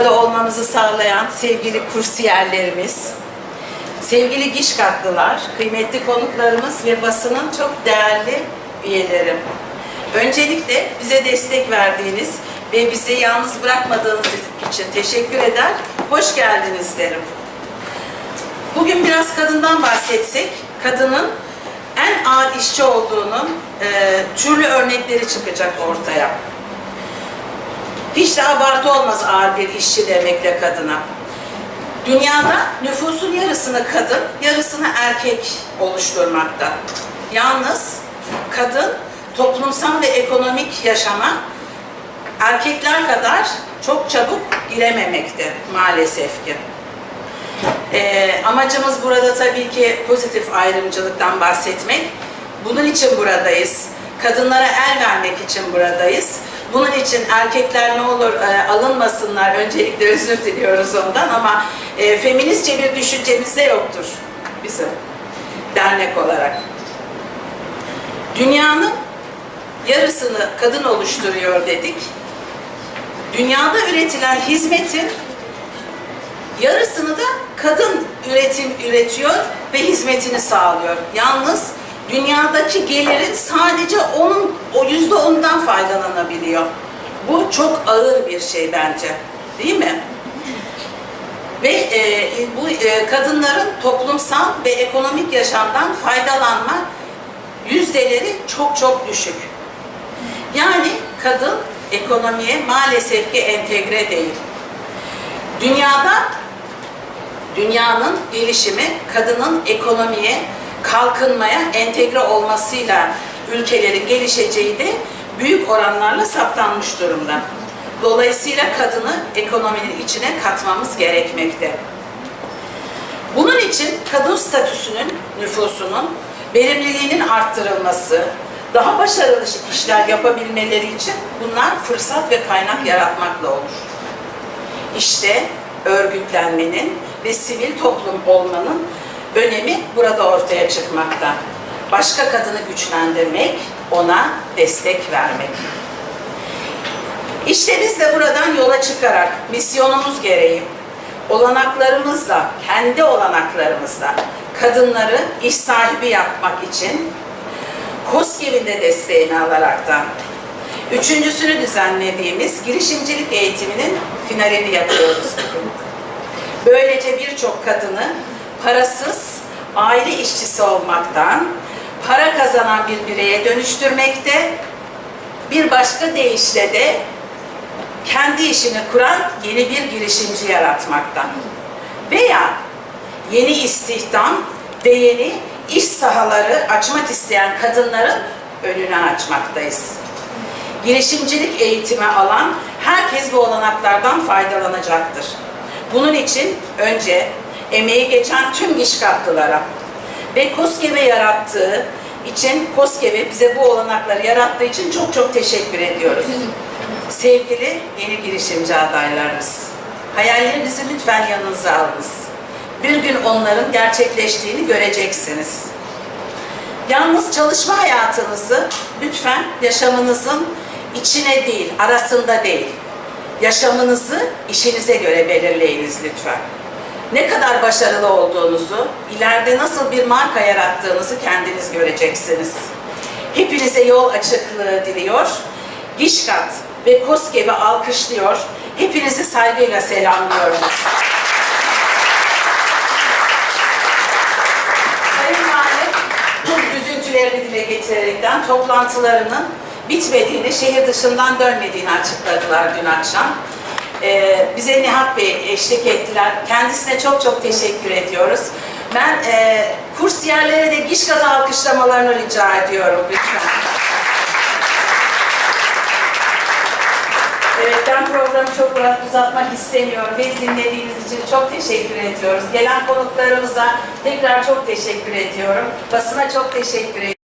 Burada olmamızı sağlayan sevgili kursiyerlerimiz, sevgili Gişkatlılar, kıymetli konuklarımız ve basının çok değerli üyelerim. Öncelikle bize destek verdiğiniz ve bizi yalnız bırakmadığınız için teşekkür eder, hoş geldiniz derim. Bugün biraz kadından bahsetsek, kadının en ağır işçi olduğunun e, türlü örnekleri çıkacak ortaya. Hiç de abartı olmaz ağır bir işçi demekle kadına. Dünyada nüfusun yarısını kadın, yarısını erkek oluşturmakta. Yalnız kadın toplumsal ve ekonomik yaşama erkekler kadar çok çabuk girememekte maalesef ki. Ee, amacımız burada tabii ki pozitif ayrımcılıktan bahsetmek. Bunun için buradayız. Kadınlara el vermek için buradayız. Bunun için erkekler ne olur e, alınmasınlar. Öncelikle özür diliyoruz ondan ama e, feministçe bir düşüncemiz de yoktur bizim dernek olarak. Dünyanın yarısını kadın oluşturuyor dedik. Dünyada üretilen hizmetin yarısını da kadın üretim üretiyor ve hizmetini sağlıyor. Yalnız dünyadaki gelirin sadece onun o yüzde ondan faydalanabiliyor. Bu çok ağır bir şey bence. Değil mi? Ve e, bu e, kadınların toplumsal ve ekonomik yaşamdan faydalanma yüzdeleri çok çok düşük. Yani kadın ekonomiye maalesef ki entegre değil. Dünyada dünyanın gelişimi kadının ekonomiye, kalkınmaya entegre olmasıyla ülkelerin gelişeceği de büyük oranlarla saptanmış durumda. Dolayısıyla kadını ekonominin içine katmamız gerekmekte. Bunun için kadın statüsünün, nüfusunun verimliliğinin arttırılması, daha başarılı işler yapabilmeleri için bunlar fırsat ve kaynak yaratmakla olur. İşte örgütlenmenin ve sivil toplum olmanın önemi burada ortaya çıkmakta. Başka kadını güçlendirmek, ona destek vermek. İşte biz de buradan yola çıkarak misyonumuz gereği olanaklarımızla, kendi olanaklarımızla kadınları iş sahibi yapmak için KOSGEB'in de desteğini alaraktan üçüncüsünü düzenlediğimiz girişimcilik eğitiminin finalini yapıyoruz. Böylece birçok kadını parasız aile işçisi olmaktan para kazanan bir bireye dönüştürmekte, bir başka deyişle de kendi işini kuran yeni bir girişimci yaratmaktan veya yeni istihdam ve yeni iş sahaları açmak isteyen kadınların önünü açmaktayız. Girişimcilik eğitimi alan herkes bu olanaklardan faydalanacaktır. Bunun için önce emeği geçen tüm iş katlılara ve KOSGEB'e yarattığı için KOSGEB'e bize bu olanakları yarattığı için çok çok teşekkür ediyoruz. Sevgili yeni girişimci adaylarımız, hayallerinizi lütfen yanınıza alınız. Bir gün onların gerçekleştiğini göreceksiniz. Yalnız çalışma hayatınızı lütfen yaşamınızın içine değil, arasında değil. Yaşamınızı işinize göre belirleyiniz lütfen. Ne kadar başarılı olduğunuzu, ileride nasıl bir marka yarattığınızı kendiniz göreceksiniz. Hepinize yol açıklığı diliyor. Gişkat ve KOSGEB'i alkışlıyor. Hepinizi saygıyla selamlıyorum. Sayın Valim, bu üzüntülerini dile getirerekten toplantılarının bitmediğini, şehir dışından dönmediğini açıkladılar dün akşam. Ee, bize Nihat Bey eşlik ettiler. Kendisine çok çok teşekkür ediyoruz. Ben e, kursiyerlere de Gişkat'ı alkışlamalarını rica ediyorum lütfen. Evet, ben programı çok uzatmak istemiyorum. Beni dinlediğiniz için çok teşekkür ediyoruz. Gelen konuklarımıza tekrar çok teşekkür ediyorum. Basına çok teşekkür ediyorum.